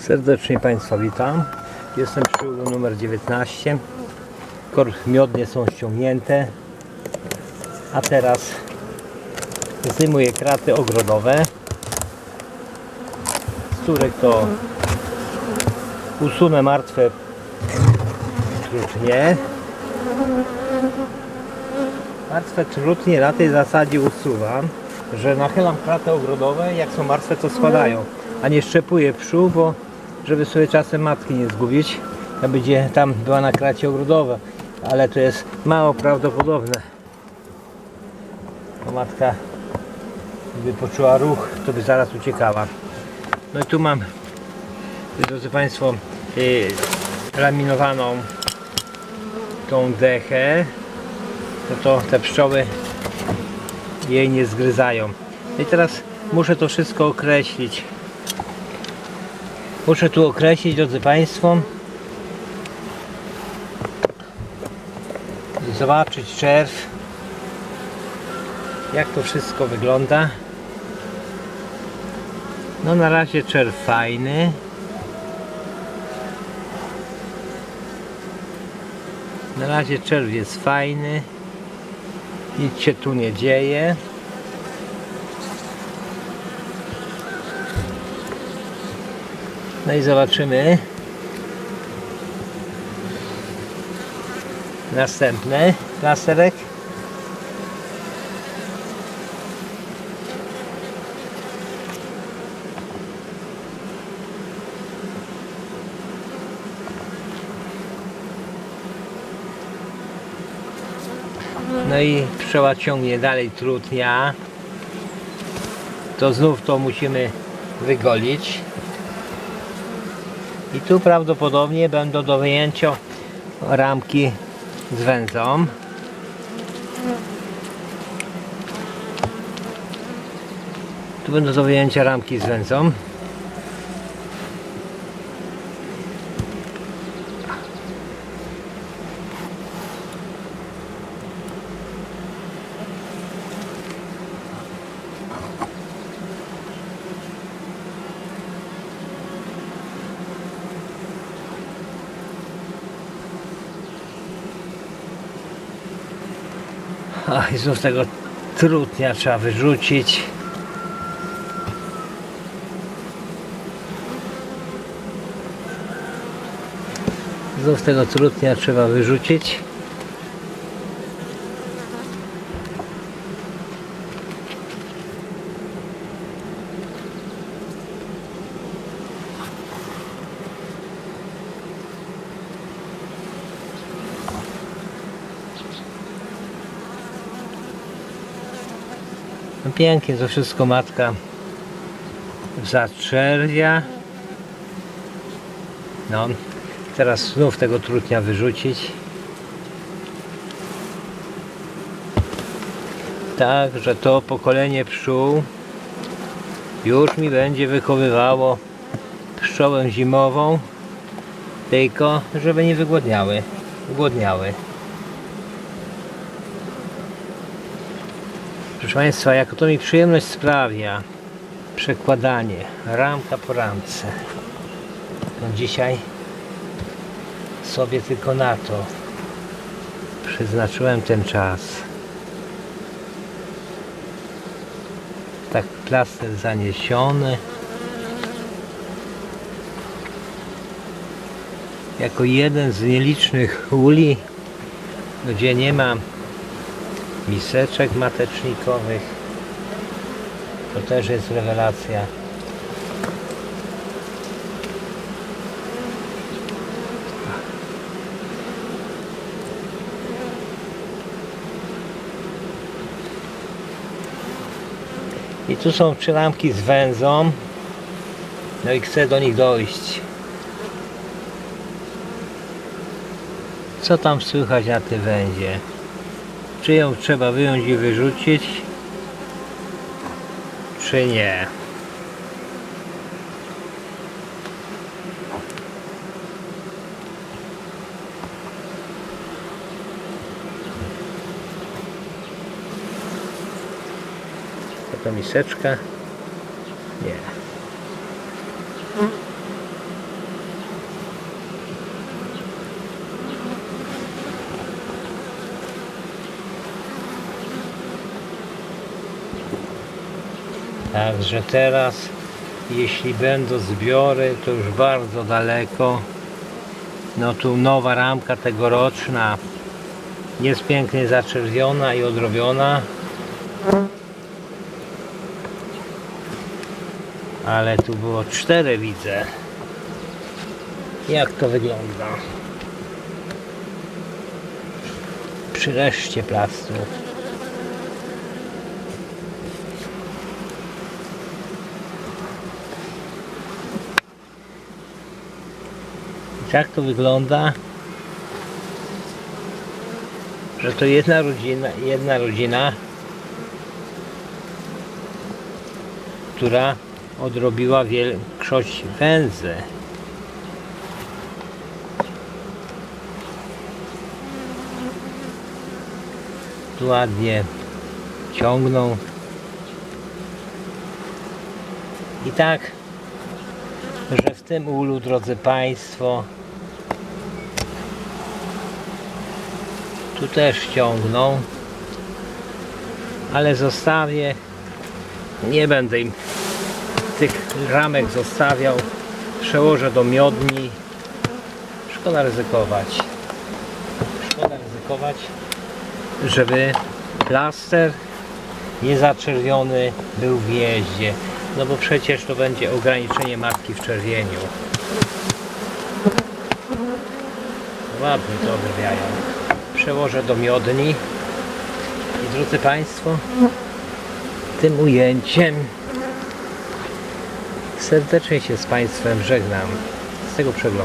Serdecznie Państwa witam. Jestem przy ulu numer 19. Korb miodnie są ściągnięte. A teraz zdejmuję kraty ogrodowe, z których to usunę martwe trutnie. Martwe trutnie na tej zasadzie usuwam, że nachylam kraty ogrodowe, jak są martwe to składają, a nie szczepuję pszczół, bo żeby sobie czasem matki nie zgubić, to będzie tam była na kracie ogrodowa, ale to jest mało prawdopodobne. Bo matka gdyby poczuła ruch, to by zaraz uciekała. No i tu mam, drodzy Państwo, laminowaną tą dechę, no to te pszczoły jej nie zgryzają. I teraz muszę to wszystko określić. Muszę tu określić, drodzy Państwo, zobaczyć czerw, jak to wszystko wygląda. No na razie czerw fajny. Na razie czerw jest fajny. Nic się tu nie dzieje. No i zobaczymy. Następny plasterek. No i pszczoła ciągnie dalej trutnia. To znów to musimy wygolić. I tu prawdopodobnie będą do wyjęcia ramki z węzą. Tu będą do wyjęcia ramki z węzą. A i znów tego trutnia trzeba wyrzucić. Znów tego trutnia trzeba wyrzucić. Pięknie to wszystko matka zaczerwia. No, teraz znów tego trutnia wyrzucić. Tak, że to pokolenie pszczół już mi będzie wychowywało pszczołę zimową, tylko żeby nie wygłodniały. Głodniały. Proszę Państwa, jako to mi przyjemność sprawia przekładanie ramka po ramce. To dzisiaj sobie tylko na to przeznaczyłem ten czas. Tak plaster zaniesiony. Jako jeden z nielicznych uli, gdzie nie ma miseczek matecznikowych. To też jest rewelacja. I tu są trzy lampki z węzą. No i chcę do nich dojść. Co tam słychać na tym węzie? Czy ją trzeba wyjąć i wyrzucić? Czy nie? To miseczka? Nie. Także teraz, jeśli będą zbiory, to już bardzo daleko. No tu nowa ramka tegoroczna jest pięknie zaczerwiona i odrobiona. Ale tu było cztery widzę. Jak to wygląda? Przy reszcie plastu. Tak to wygląda, że to jedna rodzina, jedna rodzina, która odrobiła większość węzy. Ładnie ciągną. I tak, tym ulu, drodzy Państwo, tu też ciągną, ale zostawię, nie będę im tych ramek zostawiał, przełożę do miodni, szkoda ryzykować, szkoda ryzykować, żeby plaster niezaczerwiony był w jeździe, no bo przecież to będzie ograniczenie matki w czerwieniu. Ładnie to odrabiają. Przełożę do miodni i drodzy Państwo, tym ujęciem serdecznie się z Państwem żegnam z tego przeglądu.